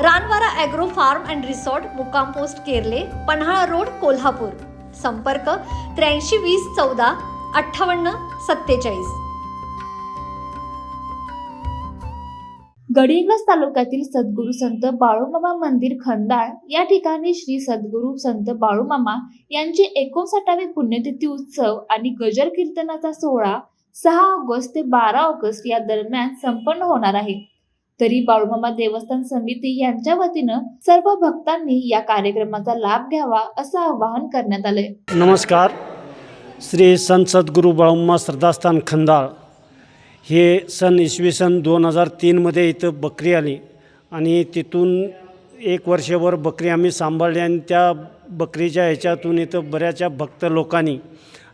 Ranvara agro farm and resort मुक्काम post Kerle Panhala road Kolhapur. संपर्क त्र्याऐंशी वीस चौदा अठ्ठावन्न सत्तेचाळीस. गडिंग्लज तालुक्यातील सद्गुरू संत बाळूमामा मंदिर खंदाळ या ठिकाणी श्री सद्गुरू संत बाळूमामा यांचे एकोणसाठावे पुण्यतिथी उत्सव आणि गजर कीर्तनाचा सोहळा सहा ऑगस्ट ते बारा ऑगस्ट या दरम्यान संपन्न होणार आहे. तरी बाळूमामा देवस्थान समिती यांच्या वतीनं सर्व भक्तांनी या कार्यक्रमाचा लाभ घ्यावा असं आवाहन करण्यात आलंय. नमस्कार. श्री संत सद्गुरू बाळुम्मा श्रद्धास्थान खंदाळ हे सन इसवी सन दोन हजार तीनमध्ये इथं बकरी आली आणि तिथून एक वर्षभर बकरी आम्ही सांभाळली आणि त्या बकरीच्या ह्याच्यातून इथं बऱ्याचशा भक्त लोकांनी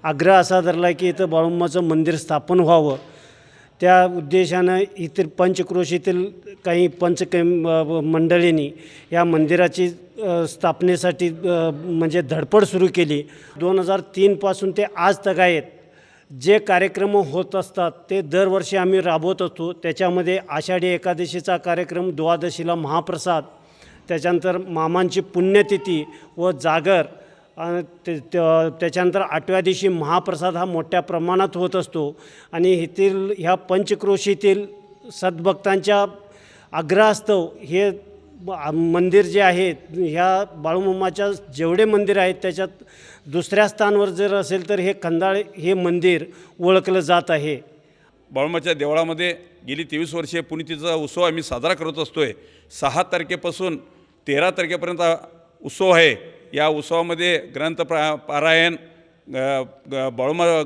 आग्रह असा धरला की इथं बाळुंबाचं मंदिर स्थापन व्हावं. त्या उद्देशानं इथील पंचक्रोशीतील काही पंचक मंडळींनी या मंदिराची स्थापनेसाठी म्हणजे धडपड सुरू केली. दोन हजार तीनपासून ते आज तक आहेत. जे कार्यक्रम होत असतात ते दरवर्षी आम्ही राबवत असतो. त्याच्यामध्ये आषाढी एकादशीचा कार्यक्रम द्वादशीला महाप्रसाद त्याच्यानंतर मामांची पुण्यतिथी व जागर ते- त्याच्यानंतर आठव्या दिवशी महाप्रसाद हा मोठ्या प्रमाणात होत असतो. आणि येथील ह्या पंचक्रोशीतील सद्भक्तांच्या आग्रहास्तव हे मंदिर जे आहे ह्या बाळूमामाच्या जेवढे मंदिर आहेत त्याच्यात दुसऱ्या स्थानवर जर असेल तर हे खंदाळ हे मंदिर ओळखलं जात आहे. बाळूमाच्या देवळामध्ये गेली तेवीस वर्षे पुण्यतिथीचा उत्सव आम्ही साजरा करत असतो आहे सहा तारखेपासून तेरा तारखेपर्यंत उत्सव आहे. या उत्सवामध्ये ग्रंथ प्रा पारायण ग-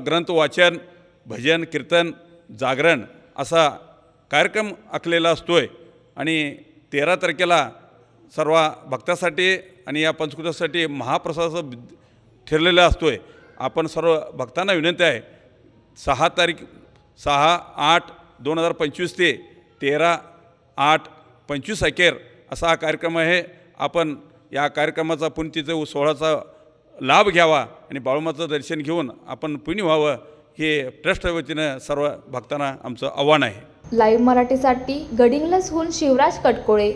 ग्रंथ वाचन भजन कीर्तन जागरण असा कार्यक्रम आखलेला असतो आहे आणि तेरा तारखेला सर्व भक्तासाठी आणि या पंचकृतासाठी महाप्रसादाचं ठरलेला असतो आहे आपण सर्व भक्तांना विनंती आहे सहा तारीख सहा आठ दोन हजार पंचवीस ते तेरा आठ पंचवीस अखेर असा हा कार्यक्रम आहे. आपण या कार्यक्रमाचा पुण्यतिथी सोहळ्याचा लाभ घ्यावा आणि बाळूमाचं दर्शन घेऊन आपण पुण्य व्हावं हे ट्रस्ट वतीनं सर्व भक्तांना आमचं आव्हान आहे. लाईव्ह मराठीसाठी गडिंग्लजहून शिवराज कटकोळे.